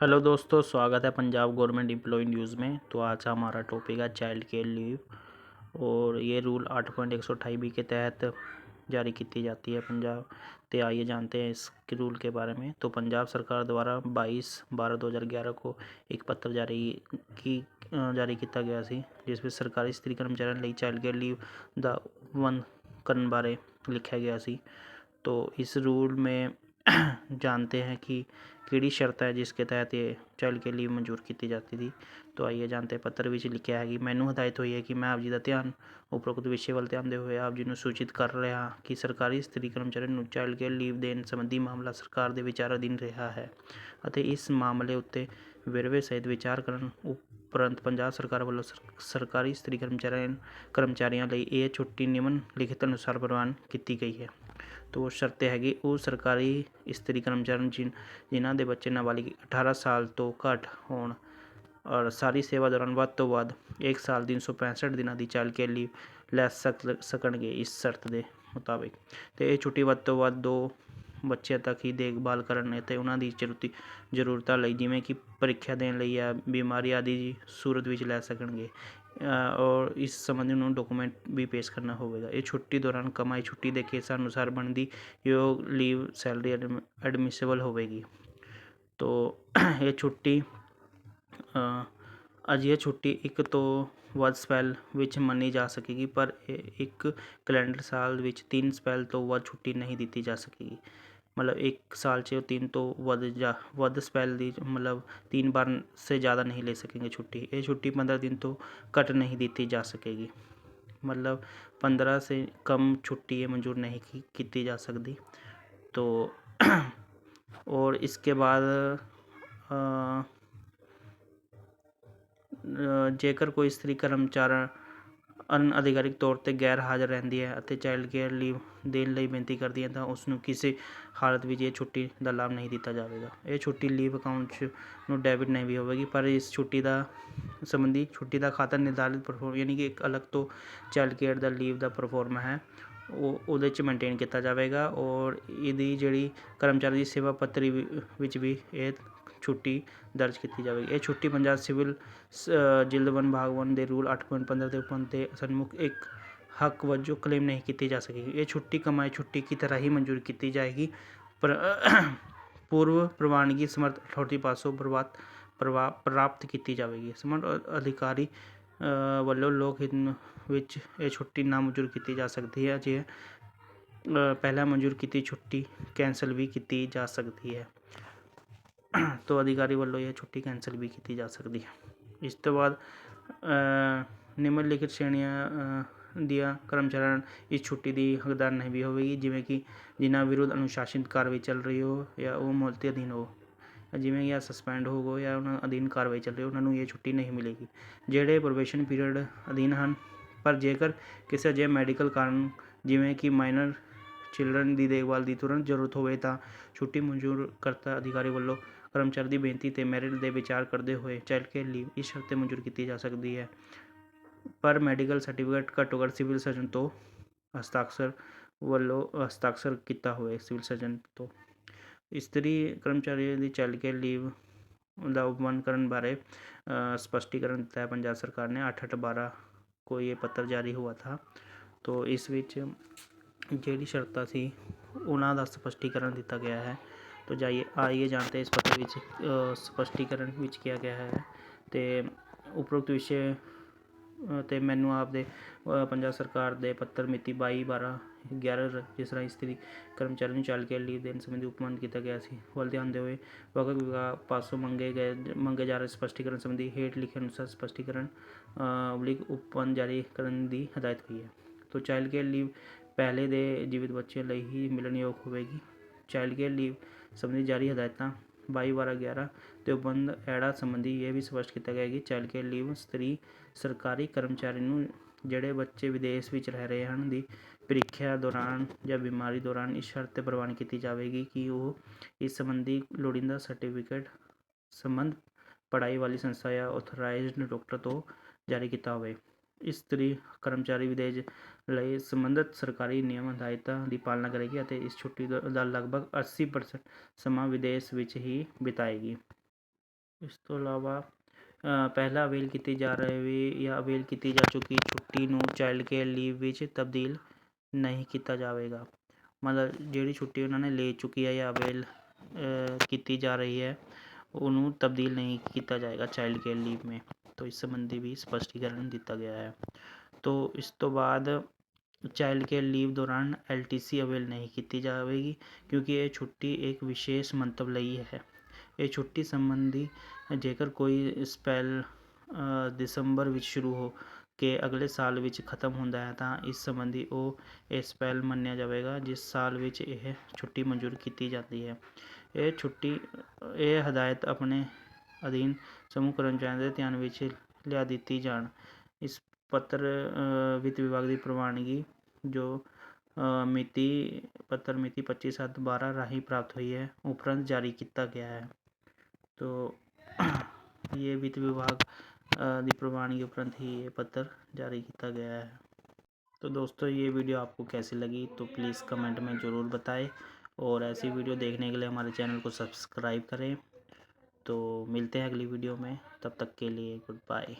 Hello दोस्तों स्वागत है पंजाब गवर्नमेंट एम्प्लॉय न्यूज़ में तो आज का हमारा टॉपिक है चाइल्ड केयर लीव और ये रूल आठ पॉइंट एक सौ अठाई बी के तहत जारी की जाती है पंजाब तो आइए जानते हैं इस रूल के बारे में तो पंजाब सरकार द्वारा 22 बारह 2011 को एक पत्र जारी की अ, जारी किया गया ਸੀ ਜਿਸ ਵਿੱਚ ਸਰਕਾਰੀ ਸਤਰੀ ਕਰਮਚਾਰੀਆਂ ਲਈ ਚਾਈਲਡ ਕੇਅਰ ਲੀਵ ਦਾ ਵੰਡ ਕਰਨ ਬਾਰੇ ਲਿਖਿਆ ਗਿਆ ਸੀ तो इस रूल में जानते हैं कि ਕਿਹੜੀ ਸ਼ਰਤ ਹੈ ਜਿਸ ਕੇ ਤਹਿਤ ਇਹ ਚਾਈਲਡ ਕੇ ਲੀਵ ਮਨਜ਼ੂਰ ਕੀਤੀ ਜਾਤੀ ਥੀ ਤੋ ਆਈਏ ਜਾਣਤੇ ਪੱਤਰ ਵਿੱਚ ਲਿਖਿਆ ਹੈ ਕਿ ਮੈਨੂੰ ਹਦਾਇਤ ਹੋਈ ਹੈ ਕਿ ਮੈਂ ਆਪ ਜੀ ਦਾ ਧਿਆਨ ਉਪਰੋਕਤ ਵਿਸ਼ੇ ਵੱਲ ਧਿਆਨ ਦੇ ਹੋਏ ਆਪ ਜੀ ਨੂੰ ਸੂਚਿਤ ਕਰ ਰਿਹਾ ਹਾਂ ਕਿ ਸਰਕਾਰੀ ਸਤਰੀ ਕਰਮਚਾਰੀ ਨੂੰ ਚਾਈਲਡ ਕੇਅਰ ਲੀਵ ਦੇਣ ਸੰਬੰਧੀ ਮਾਮਲਾ ਸਰਕਾਰ ਦੇ ਵਿਚਾਰ ਅਧੀਨ ਰਿਹਾ ਹੈ ਅਤੇ ਇਸ ਮਾਮਲੇ ਉੱਤੇ ਵੇਰਵੇ ਸਹਿਤ ਵਿਚਾਰ ਕਰਨ ਉਪਰੰਤ ਪੰਜਾਬ ਸਰਕਾਰ ਵੱਲੋਂ ਸਰਕਾਰੀ ਸਤਰੀ ਕਰਮਚਾਰੀਆਂ ਕਰਮਚਾਰੀਆਂ ਲਈ ਇਹ ਛੁੱਟੀ ਨਿਮਨ ਲਿਖਤ ਅਨੁਸਾਰ ਪ੍ਰਵਾਨ ਕੀਤੀ ਗਈ ਹੈ ਤੋ ਸ਼ਰਤ ਹੈਗੀ। ਉਹ ਸਰਕਾਰੀ ਇਸਤਰੀ ਕਰਮਚਾਰੀ ਜਿਨ, ਜਿਨ੍ਹਾਂ ਦੇ ਬੱਚੇ ਨਾਬਾਲਿਗ 18 ਸਾਲ ਤੋਂ ਘੱਟ ਹੋਣ ਔਰ ਸਾਰੀ ਸੇਵਾ ਦੌਰਾਨ ਵੱਧ ਤੋਂ ਵੱਧ ਇੱਕ ਸਾਲ 365 ਦਿਨਾਂ ਦੀ ਚਾਈਲਡ ਕੇਅਰ ਲੀਵ ਲੈ ਸਕ, ਸਕਣਗੇ ਇਸ ਸ਼ਰਤ ਦੇ ਮੁਤਾਬਿਕ। ਅਤੇ ਇਹ ਛੁੱਟੀ ਵੱਧ ਤੋਂ ਵੱਧ ਦੋ ਬੱਚਿਆਂ ਤੱਕ ਹੀ ਦੇਖਭਾਲ ਕਰਨ ਅਤੇ ਉਹਨਾਂ ਦੀ ਜ਼ਰੂਰਤੀ ਜ਼ਰੂਰਤਾਂ ਲਈ ਜਿਵੇਂ ਕਿ ਪ੍ਰੀਖਿਆ ਦੇਣ ਲਈ ਜਾਂ ਬਿਮਾਰੀ ਆਦਿ ਦੀ ਸੂਰਤ ਵਿੱਚ ਲੈ ਸਕਣਗੇ। ਔਰ ਇਸ ਸੰਬੰਧੀ ਉਹਨਾਂ ਨੂੰ ਡਾਕੂਮੈਂਟ ਵੀ ਪੇਸ਼ ਕਰਨਾ ਹੋਵੇਗਾ। ਇਹ ਛੁੱਟੀ ਦੌਰਾਨ ਕਮਾਈ ਛੁੱਟੀ ਦੇ ਕੇਸਾਂ ਅਨੁਸਾਰ ਬਣਦੀ ਯੋਗ ਲੀਵ ਸੈਲਰੀ ਐਡਮ ਐਡਮਿਸ਼ੇਬਲ ਹੋਵੇਗੀ। ਤੋ ਇਹ ਛੁੱਟੀ ਅਜਿਹੀ ਛੁੱਟੀ ਇੱਕ ਤੋਂ ਵੱਧ ਸਪੈਲ ਵਿੱਚ ਮੰਨੀ ਜਾ ਸਕੇਗੀ, ਪਰ ਇਹ ਇੱਕ ਕੈਲੰਡਰ ਸਾਲ ਵਿੱਚ ਤਿੰਨ ਸਪੈਲ ਤੋਂ ਵੱਧ ਛੁੱਟੀ ਨਹੀਂ ਦਿੱਤੀ ਜਾ ਸਕੇਗੀ। मतलब एक साल से तीन तो वध जा, वध स्पेल दी मतलब तीन बार से ज़्यादा नहीं ले सकेंगे छुट्टी। ये छुट्टी पंद्रह दिन तो कट नहीं दी जा सकेगी। मतलब पंद्रह से कम छुट्टी ये मंजूर नहीं की की जा सकती। तो और इसके बाद जेकर कोई स्त्री कर्मचारी ਇਸਤਰੀ ਕਰਮਚਾਰੀ ਤੌਰ ਤੇ ਗੈਰ ਹਾਜ਼ਰ ਰਹਿੰਦੀ ਹੈ ਅਤੇ ਚਾਈਲਡ ਕੇਅਰ ਲੀਵ ਦੇਣ ਲਈ ਬੇਨਤੀ ਕਰਦੀ ਹੈ ਤਾਂ ਉਸ ਨੂੰ ਕਿਸੇ ਹਾਲਤ ਵਿੱਚ ਇਹ ਛੁੱਟੀ ਦਾ ਲਾਭ ਨਹੀਂ ਦਿੱਤਾ ਜਾਵੇਗਾ। ਇਹ ਛੁੱਟੀ ਲੀਵ ਅਕਾਊਂਟ 'ਚ ਨੂੰ ਡੈਬਿਟ ਨਹੀਂ ਵੀ ਹੋਵੇਗੀ, ਪਰ ਇਸ ਛੁੱਟੀ ਦਾ ਸੰਬੰਧੀ ਛੁੱਟੀ ਦਾ ਖਾਤਾ ਨਿਰਧਾਰਿਤ ਪਰਫੋਰਮ ਯਾਨੀ ਕਿ ਇੱਕ ਅਲੱਗ ਤੋਂ ਚਾਈਲਡ ਕੇਅਰ ਦਾ ਲੀਵ ਦਾ ਪਰਫੋਰਮ ਹੈ, ਉਹ ਉਹਦੇ 'ਚ ਮੇਨਟੇਨ ਕੀਤਾ ਜਾਵੇਗਾ ਔਰ ਇਹਦੀ ਜਿਹੜੀ ਕਰਮਚਾਰੀ ਦੀ ਸੇਵਾ ਪੱਤਰੀ ਵਿੱਚ ਵੀ ਇਹ ਛੁੱਟੀ ਦਰਜ ਕੀਤੀ ਜਾਵੇਗੀ ਇਹ ਛੁੱਟੀ ਪੰਜਾਬ ਸਿਵਲ ਸ- ਜਿਲਦ ਵਨ ਭਾਗ ਵਨ ਦੇ ਰੂਲ 8.15 ਦੇ ਉਪਨ ਤੇ ਸਨਮੁਖ ਇੱਕ ਹੱਕ ਵਜੋਂ ਕਲੇਮ ਨਹੀਂ ਕੀਤੀ ਜਾ ਸਕੇਗੀ ਇਹ ਛੁੱਟੀ ਕਮਾਈ ਛੁੱਟੀ ਕੀ ਤਰ੍ਹਾਂ ਹੀ ਮਨਜ਼ੂਰ ਕੀਤੀ ਜਾਏਗੀ ਪਰ ਪੂਰਵ ਪ੍ਰਵਾਨਗੀ ਸਮਰਥ ਅਥਾਰਟੀ ਪਾਸੋਂ ਪ੍ਰਵਾਤ ਪ੍ਰਵਾ ਪ੍ਰਾਪਤ ਕੀਤੀ ਜਾਵੇਗੀ ਸਮਰਥ ਅ- ਅਧਿਕਾਰੀ ਅ, ਵੱਲੋਂ ਲੋਕ ਹਿੱਤ ਨੂੰ- ਵਿੱਚ ਇਹ ਛੁੱਟੀ ਨਾਮਨਜ਼ੂਰ ਕੀਤੀ ਜਾ ਸਕਦੀ ਹੈ ਜੇ ਅ, ਪਹਿਲਾਂ ਮਨਜ਼ੂਰ ਕੀਤੀ ਛੁੱਟੀ ਕੈਂਸਲ ਵੀ ਕੀਤੀ ਜਾ ਸਕਦੀ ਹੈ ਤੋਂ ਅਧਿਕਾਰੀ ਵੱਲੋਂ ਇਹ ਛੁੱਟੀ ਕੈਂਸਲ ਵੀ ਕੀਤੀ ਜਾ ਸਕਦੀ ਹੈ। ਇਸ ਤੋਂ ਬਾਅਦ ਨਿਮਨ ਲਿਖਤ ਸ਼੍ਰੇਣੀਆਂ ਦੀਆਂ ਕਰਮਚਾਰੀਆਂ ਇਸ ਛੁੱਟੀ ਦੀ ਹੱਕਦਾਰ ਨਹੀਂ ਵੀ ਹੋਵੇਗੀ, ਜਿਵੇਂ ਕਿ ਜਿਨ੍ਹਾਂ ਵਿਰੁੱਧ ਅਨੁਸ਼ਾਸਨਿਤ ਕਾਰਵਾਈ ਚੱਲ ਰਹੀ ਹੋ ਜਾਂ ਉਹ ਮੁਲਤਵੀ ਅਧੀਨ ਹੋ। ਜਿਵੇਂ ਜਾਂ ਸਸਪੈਂਡ ਹੋ ਗਏ ਜਾਂ ਉਹਨਾਂ ਅਧੀਨ ਕਾਰਵਾਈ ਚੱਲ ਰਹੀ, ਉਹਨਾਂ ਨੂੰ ਇਹ ਛੁੱਟੀ ਨਹੀਂ ਮਿਲੇਗੀ। ਜਿਹੜੇ ਪ੍ਰੋਬੇਸ਼ਨ ਪੀਰੀਅਡ ਅਧੀਨ ਹਨ, ਪਰ ਜੇਕਰ ਕਿਸੇ ਅਜਿਹੇ ਮੈਡੀਕਲ ਕਾਰਨ, ਜਿਵੇਂ ਕਿ ਮਾਈਨਰ ਚਿਲਡਰਨ ਦੀ ਦੇਖਭਾਲ ਦੀ ਤੁਰੰਤ ਜ਼ਰੂਰਤ ਹੋਵੇ ਤਾਂ ਛੁੱਟੀ ਮਨਜ਼ੂਰ ਕਰਤਾ ਅਧਿਕਾਰੀ ਵੱਲੋਂ ਕਰਮਚਾਰੀ ਦੀ ਬੇਨਤੀ ਤੇ ਮੈਰਿਟ ਦੇ ਵਿਚਾਰ ਕਰਦੇ ਹੋਏ ਚਾਈਲਡ ਕੇਅਰ ਲੀਵ ਇਸ ਸ਼ਰਤ ਤੇ ਮਨਜ਼ੂਰ ਕੀਤੀ ਜਾ ਸਕਦੀ ਹੈ ਪਰ ਮੈਡੀਕਲ ਸਰਟੀਫਿਕੇਟ ਘੱਟੋ ਘੱਟ ਸਿਵਲ ਸਰਜਨ ਤੋਂ ਹਸਤਾਖਰ ਵੱਲੋਂ ਹਸਤਾਖਰ ਕੀਤਾ ਹੋਵੇ ਸਿਵਲ ਸਰਜਨ ਤੋਂ ਇਸਤਰੀ ਕਰਮਚਾਰੀ ਦੀ ਚਾਈਲਡ ਕੇਅਰ ਲੀਵ ਦਾ ਉਪਮਨ ਕਰਨ ਬਾਰੇ ਅ, ਸਪਸ਼ਟੀਕਰਨ ਦਿੱਤਾ ਹੈ ਪੰਜਾਬ ਸਰਕਾਰ ਨੇ 8 12 को ये पत्र जारी हुआ था तो ਇਸ ਵਿੱਚ ਜਿਹੜੀ ਸ਼ਰਤਾਂ ਸੀ ਉਹਨਾਂ ਦਾ ਸਪਸ਼ਟੀਕਰਨ ਦਿੱਤਾ ਗਿਆ ਹੈ तो जाइए आइए जानते हैं इस पत्र ਵਿੱਚ ਅ, ਸਪਸ਼ਟੀਕਰਨ ਵਿੱਚ ਕਿਹਾ ਗਿਆ ਹੈ ਤੇ ਉਪਰੋਕਤ ਵਿਸ਼ੇ ਅ, ਤੇ ਮੈਨੂੰ ਆਪਦੇ ਅ, ਪੰਜਾਬ ਸਰਕਾਰ ਦੇ ਪੱਤਰ ਮਿਤੀ 22 12 11 ਜਿਸ ਤਰ੍ਹਾਂ ਇਸਤਰੀ ਕਰਮਚਾਰੀ ਨੂੰ ਚਾਈਲਡ ਕੇਅਰ ਲੀਵ ਦੇਣ ਸੰਬੰਧੀ ਉਪਮੰਨ ਕੀਤਾ ਗਿਆ ਸੀ ਵੱਲ ਧਿਆਨ ਦੇ ਹੋਏ ਵਕਤ ਵਿਭਾਗ ਪਾਸੋਂ ਮੰਗੇ ਗਏ ਮੰਗੇ ਜਾ ਰਹੇ ਸਪਸ਼ਟੀਕਰਨ ਸੰਬੰਧੀ ਹੇਠ ਲਿਖੇ ਅਨੁਸਾਰ ਸਪਸ਼ਟੀਕਰਨ ਉਬਲਿਕ ਉਪਮੰਨ ਜਾਰੀ ਕਰਨ ਦੀ ਹਦਾਇਤ ਹੋਈ ਹੈ ਤੋ ਚਾਈਲਡ ਕੇਅਰ ਲੀਵ ਪਹਿਲੇ ਦੇ ਜੀਵਿਤ ਬੱਚਿਆਂ ਲਈ ਹੀ ਮਿਲਣਯੋਗ ਹੋਵੇਗੀ ਚਾਈਲਡ ਕੇਅਰ ਲੀਵ ਸੰਬੰਧੀ ਜਾਰੀ ਹਦਾਇਤਾਂ ਬਾਈ ਬਾਰਾਂ 11 ਤੇ ਉਪਬੰਧ ਐੜਾ ਸੰਬੰਧੀ ਇਹ ਵੀ ਸਪਸ਼ਟ ਕੀਤਾ ਗਿਆ ਕਿ ਚਾਈਲਡ ਕੇਅਰ ਲੀਵ ਸਤਰੀ ਸਰਕਾਰੀ ਕਰਮਚਾਰੀ ਨੂੰ ਜਿਹੜੇ ਬੱਚੇ ਵਿਦੇਸ਼ ਵਿੱਚ ਰਹਿ ਰਹੇ ਹਨ ਦੀ ਪ੍ਰੀਖਿਆ ਦੌਰਾਨ ਜਾਂ ਬਿਮਾਰੀ ਦੌਰਾਨ ਇਸ ਸ਼ਰਤ ਤੇ ਪ੍ਰਵਾਨ ਕੀਤੀ ਜਾਵੇਗੀ ਕਿ ਉਹ ਇਸ ਸੰਬੰਧੀ ਲੋੜੀਂਦਾ ਸਰਟੀਫਿਕੇਟ ਸੰਬੰਧ ਪੜ੍ਹਾਈ ਵਾਲੀ ਸੰਸਥਾ ਜਾਂ ਆਥੋਰਾਈਜ਼ਡ ਡਾਕਟਰ ਤੋਂ ਜਾਰੀ ਕੀਤਾ ਹੋਵੇ। સ્ત્રી કર્મચારી વિદેજ લઈ સંબંધિત સરકારી ਨਿਯਮ ਹਦਾਇਤਾਂ ਦੀ ਪਾਲਣਾ ਕਰੇਗੀ ਅਤੇ ਇਸ ਛੁੱਟੀ ਦਾ ਲਗਭਗ 80% ਸਮਾਂ ਵਿਦੇਸ਼ ਵਿੱਚ ਹੀ ਬਿਤਾਏਗੀ ਇਸ ਤੋਂ ਇਲਾਵਾ ਪਹਿਲਾਂ ਅਵੇਲ ਕੀਤੀ ਜਾ ਰਹੀ ਜਾਂ ਅਵੇਲ ਕੀਤੀ ਜਾ ਚੁੱਕੀ ਛੁੱਟੀ ਨੂੰ ਚਾਈਲਡ ਕੇਅਰ ਲੀਵ ਵਿੱਚ ਤਬਦੀਲ ਨਹੀਂ ਕੀਤਾ ਜਾਵੇਗਾ ਮਤਲਬ ਜਿਹੜੀ ਛੁੱਟੀ ਉਹਨਾਂ ਨੇ ਲੈ ਚੁੱਕੀ ਹੈ ਜਾਂ ਅਵੇਲ ਕੀਤੀ ਜਾ ਰਹੀ ਹੈ ਉਹਨੂੰ ਤਬਦੀਲ ਨਹੀਂ ਕੀਤਾ ਜਾਏਗਾ ਚਾਈਲਡ ਕੇਅਰ ਲੀਵ ਮੇਂ तो इस संबंधी भी स्पष्टीकरण दिता गया है। तो इस तो बाद चाइल्ड केयर लीव दौरान एल टी सी अवेल नहीं की जाएगी क्योंकि यह छुट्टी एक विशेष मंतव लई है। ये छुट्टी संबंधी जेकर कोई स्पैल दिसंबर विच शुरू हो के अगले साल विच खत्म होता है तो इस संबंधी वो ये स्पेल मनिया जाएगा जिस साल विच छुट्टी मंजूर की जाती है। ये छुट्टी, ये हदायत अपने ਅਧੀਨ ਸਮੂਹ ਕਰਮਚਾਰੀਆਂ ਦੇ ਧਿਆਨ ਵਿੱਚ ਲਿਆ ਦਿੱਤੀ ਜਾਣ ਇਸ ਪੱਤਰ ਅ, ਵਿੱਤ ਵਿਭਾਗ ਦੀ ਪ੍ਰਵਾਨਗੀ ਜੋ ਅ, ਮਿਤੀ ਪੱਤਰ ਮਿਤੀ 25 ਸੱਤ 12 ਰਾਹੀਂ ਪ੍ਰਾਪਤ ਹੋਈ ਹੈ ਉਪਰੰਤ ਜਾਰੀ ਕੀਤਾ ਗਿਆ ਹੈ तो ये वित्त विभाग अ, ਦੀ ਪ੍ਰਵਾਨਗੀ ਉਪਰੰਤ ही ये पत्र जारी किया गया है तो दोस्तों ये वीडियो आपको कैसी लगी तो प्लीज़ कमेंट में ज़रूर बताएं और ऐसी वीडियो देखने के लिए हमारे चैनल को सब्सक्राइब करें तो मिलते हैं अगली वीडियो में तब तक के लिए गुड बाय